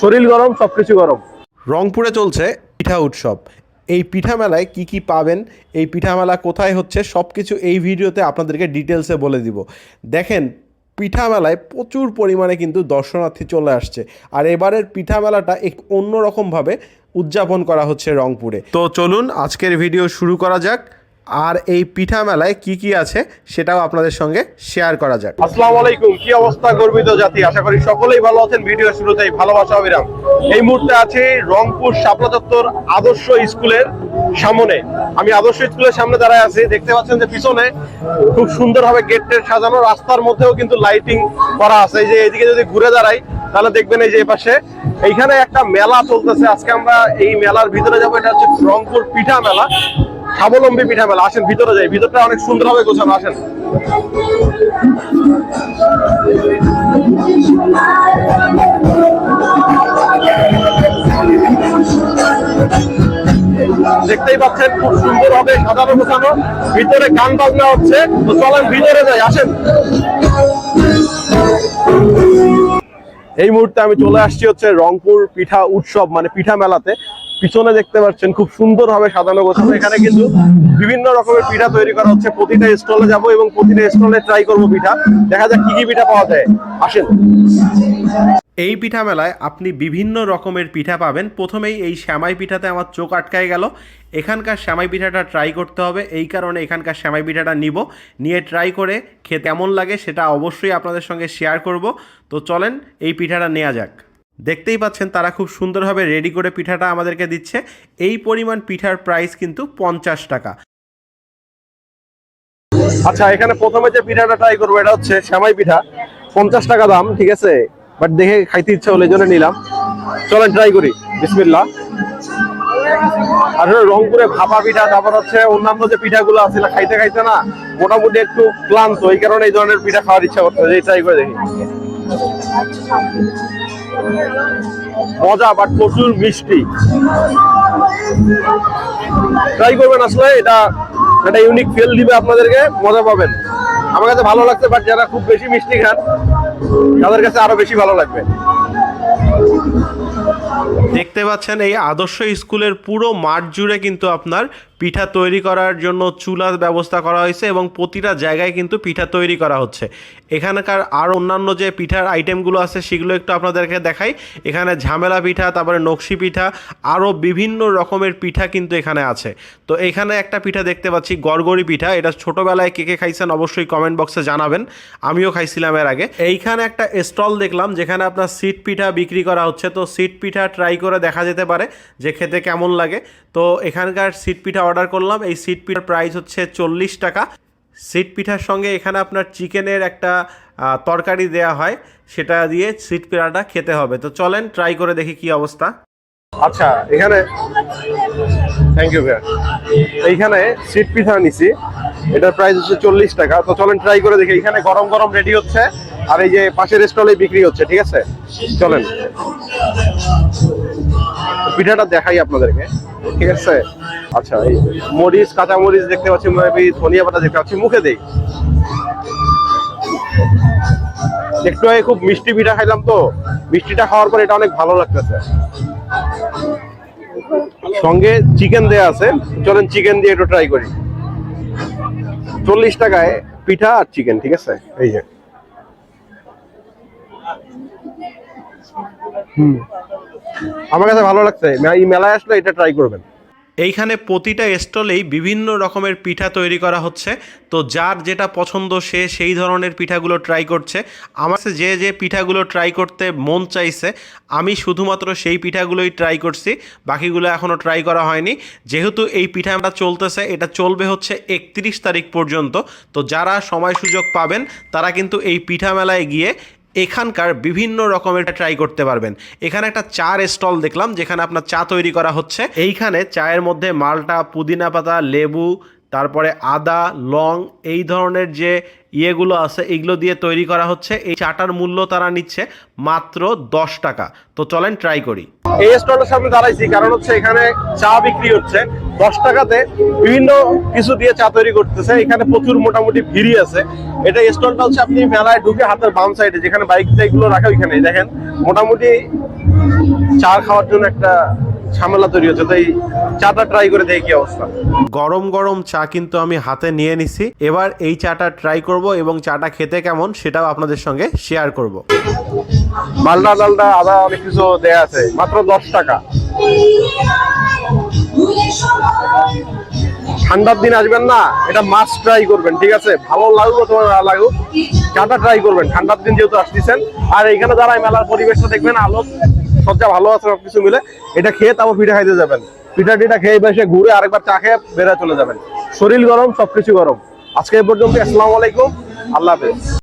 শরীর গরম সব কিছু গরম। রংপুরে চলছে পিঠা উৎসব। এই পিঠা মেলায় কি কি পাবেন, এই পিঠা মেলা কোথায় হচ্ছে সব কিছু এই ভিডিওতে আপনাদেরকে ডিটেলসে বলে দিব। দেখেন পিঠা মেলায় প্রচুর পরিমাণে কিন্তু দর্শনার্থী চলে আসছে। আর এবারের পিঠা মেলাটা এক অন্যরকমভাবে উদযাপন করা হচ্ছে রংপুরে। তো চলুন, আজকের ভিডিও শুরু করা যাক। আর এই পিঠা মেলায় কি কি আছে সেটাও আপনাদের সঙ্গে শেয়ার করা যাক। আসসালামু আলাইকুম, কি অবস্থা গর্বিত জাতি? আশা করি সকলেই ভালো আছেন, ভিডিও শুরুতেই ভালোবাসা অবিরাম। এই মুহূর্তে আছি রংপুর শাপলা চত্বর আদর্শ স্কুলের সামনে। আমি আদর্শ স্কুলের সামনে দাঁড়ায় আছি, দেখতে পাচ্ছেন যে পিছনে খুব সুন্দরভাবে গেট টেট সাজানো, রাস্তার মধ্যেও কিন্তু লাইটিং করা আছে। এই যে এদিকে যদি ঘুরে দাঁড়াই, তাহলে দেখবেন এই যে পাশে। এইখানে একটা মেলা চলতেছে। আজকে আমরা এই মেলার ভিতরে যাব, এটা হচ্ছে রংপুর পিঠা মেলা স্বাবলম্বী পিঠা মেলা। আসেন, ভিতরে যাই। ভিতরটা অনেক সুন্দরভাবে গোছানো, আসেন। দেখতেই পাচ্ছেন, খুব সুন্দর হবে সাজানো গোছানো। ভিতরে গান বাজনা হচ্ছে। তো চলেন, ভিতরে যাই, আসেন। এই মুহূর্তে আমি চলে আসছি হচ্ছে রংপুর পিঠা উৎসব মানে পিঠা মেলাতে। পিছনে দেখতে পাচ্ছেন, খুব সুন্দর ভাবে সাজানো গোছানো। এখানে কিন্তু বিভিন্ন রকমের পিঠা তৈরি করা হচ্ছে। প্রতিটা স্টলে যাব এবং প্রতিটা স্টলে ট্রাই করব পিঠা। দেখা যাক কি কি পিঠা পাওয়া যায়। আসেন। এই পিঠা মেলায় আপনি বিভিন্ন রকমের পিঠা পাবেন। প্রথমেই এই শ্যামাই পিঠাতে আমার চোখ আটকায় গেল। এখানকার শ্যামাই পিঠাটা ট্রাই করতে হবে। এই কারণে এখানকার শ্যামাই পিঠাটা নিব। নিয়ে ট্রাই করে খেতে কেমন লাগে সেটা অবশ্যই আপনাদের সঙ্গে শেয়ার করব। তো চলেন, এই পিঠাটা নেওয়া যাক। দেখতেই পাচ্ছেন তারা খুব সুন্দরভাবে রেডি করে পিঠাটা আমাদেরকে দিচ্ছে। এই পরিমাণ পিঠার প্রাইস কিন্তু পঞ্চাশ টাকা। আচ্ছা এখানে প্রথমে যে পিঠাটা ট্রাই করব, এটা হচ্ছে শ্যামাই পিঠা। পঞ্চাশ টাকা দাম, ঠিক আছে? বাট দেখে খাইতে ইচ্ছা হলো জন্য নিলাম। চলেন ট্রাই করি। বিসমিল্লা আসলে রংপুরে ভাপা পিঠা, তারপর হচ্ছে অন্যান্য যে পিঠাগুলো আছে খাইতে খাইতে না মোটামুটি একটু ক্লান্ত, এই কারণে এই ধরনের পিঠা খাওয়ার ইচ্ছা করতে ট্রাই করে দেখি। মজা বাট প্রচুর মিষ্টি। ট্রাই করবেন আসলে, এটা একটা ইউনিক ফিল দিবে আপনাদেরকে, মজা পাবেন। আমার কাছে ভালো লাগছে বাট যারা খুব বেশি মিষ্টি খান, তাদের কাছে আরও বেশি ভালো লাগবে। দেখতে পাচ্ছেন, এই আদর্শ স্কুলের পুরো মাঠ জুড়ে কিন্তু আপনার পিঠা তৈরি করার জন্য চুলার ব্যবস্থা করা হয়েছে এবং প্রতিটা জায়গায় কিন্তু পিঠা তৈরি করা হচ্ছে। এখানকার আর অন্যান্য যে পিঠার আইটেমগুলো আছে, সেগুলো একটু আপনাদেরকে দেখাই। এখানে ঝামেলা পিঠা, তারপরে নকশি পিঠা আরও বিভিন্ন রকমের পিঠা কিন্তু এখানে আছে। তো এখানে একটা পিঠা দেখতে পাচ্ছি, গড়গড়ি পিঠা। এটা ছোটোবেলায় কে কে খাইছেন অবশ্যই কমেন্ট বক্সে জানাবেন। আমিও খাইছিলাম এর আগে। এইখানে একটা স্টল দেখলাম, যেখানে আপনার সিট পিঠা বিক্রি করা হচ্ছে। তো সিট পিঠা ট্রাই করে দেখা যেতে পারে যে খেতে কেমন লাগে। তো এখানকার সিট পিঠা অর্ডার করলাম, এই সিট পিঠার প্রাইস হচ্ছে চল্লিশ টাকা। সিট পিঠার সঙ্গে এখানে আপনার চিকেনের একটা তরকারি দেয়া হয়, সেটা দিয়ে সিট পিঠাটা খেতে হবে। তো চলেন ট্রাই করে দেখি কি অবস্থা। আচ্ছা এখানে থ্যাংক ইউ ভাইয়া। এইখানে সিট পিঠা নিছি এটার প্রাইস হচ্ছে চল্লিশ টাকা। তো চলেন ট্রাই করে দেখি, এখানে গরম গরম রেডি হচ্ছে, আর এই যে পাশের স্টলে বিক্রি হচ্ছে, ঠিক আছে? চলেন। পিঠাটা দেখাই আপনাদেরকে। ঠিক আছে? আচ্ছা এই মরিচ, কাঁচা মরিচ দেখতে পাচ্ছি, মেবি ধনিয়া পাতা দেখতে পাচ্ছি, মুখে দেই। একটু আগে খুব মিষ্টি পিঠা খাইলাম তো, মিষ্টিটা খাওয়ার পর এটা অনেক ভালো লাগতেছে। সঙ্গে চিকেন দেয়া আছে, চলেন চিকেন দিয়ে একটু ট্রাই করি। চল্লিশ টাকায় পিঠা আর চিকেন, ঠিক আছে? এই যে। হুম। আমার কাছে ভালো লাগছে। এই মেলায় আসলে এটা ট্রাই করবেন। এইখানে প্রতিটা স্টলেই বিভিন্ন রকমের পিঠা তৈরি করা হচ্ছে। তো যার যেটা পছন্দ সে সেই ধরনের পিঠাগুলো ট্রাই করছে। আমার যে যে পিঠাগুলো ট্রাই করতে মন চাইছে, আমি শুধুমাত্র সেই পিঠাগুলোই ট্রাই করছি। বাকিগুলো এখনও ট্রাই করা হয়নি। যেহেতু এই পিঠাটা চলতেছে, এটা চলবে হচ্ছে একত্রিশ তারিখ পর্যন্ত। তো যারা সময় সুযোগ পাবেন, তারা কিন্তু এই পিঠা মেলায় গিয়ে এখানকার বিভিন্ন রকমের ট্রাই করতে পারবেন। এখানে একটা চার স্টল দেখলাম, যেখানে আপনার চা তৈরি করা হচ্ছে। এইখানে চায়ের মধ্যে মালটা, পুদিনা পাতা, লেবু তারপরে আদা, লং এই ধরনের যে ইয়েগুলো আছে, এগুলো দিয়ে তৈরি করা হচ্ছে। এই চাটার মূল্য তারা নিচ্ছে মাত্র দশ টাকা। তো চলেন ট্রাই করি। এই স্টলের সামনে দাঁড়াইছি, কারণ হচ্ছে এখানে চা বিক্রি হচ্ছে। দশ টাকাতে বিভিন্ন কিছু দিয়ে চা তৈরি করতেছে। এখানে প্রচুর মোটামুটি ভিড়ি আছে। এটা স্টলটা হচ্ছে আপনি মেলায় ঢুকে হাতের বাম সাইডে যেখানে বাইক টাইকগুলো রাখা ওইখানে। দেখেন, মোটামুটি চা খাওয়ার জন্য একটা ঝামেলা তৈরি হচ্ছে তো এই চাটা ট্রাই করে দেখি কি অবস্থা। গরম গরম চা কিন্তু আমি হাতে নিয়ে নিছি। এবার এই চাটা ট্রাই করব এবং চাটা খেতে কেমন সেটাও আপনাদের সঙ্গে শেয়ার করব। মালদা ডালটা আদা অনেক কিছু দেয়া আছে মাত্র দশ টাকা। ঠান্ডার দিন আসবেন না এটা মাছ ট্রাই করবেন ঠিক আছে? ভালো লাগুক অথবা না লাগুক চাটা ট্রাই করবেন। ঠান্ডার দিন যেহেতু আসতেছেন আর এখানে যারা মেলার পরিবেশটা দেখবেন আলো সবচেয়ে ভালো আছে সবকিছু মিলে, এটা খেয়ে তারপর পিঠা খাইতে যাবেন। পিঠা টিটা খেয়ে বেশে ঘুরে আরেকবার চা খেয়ে বেড়ে চলে যাবেন। শরীর গরম, সবকিছু গরম। আজকে এই পর্যন্ত আসসালামু আলাইকুম, আল্লাহ হাফেজ।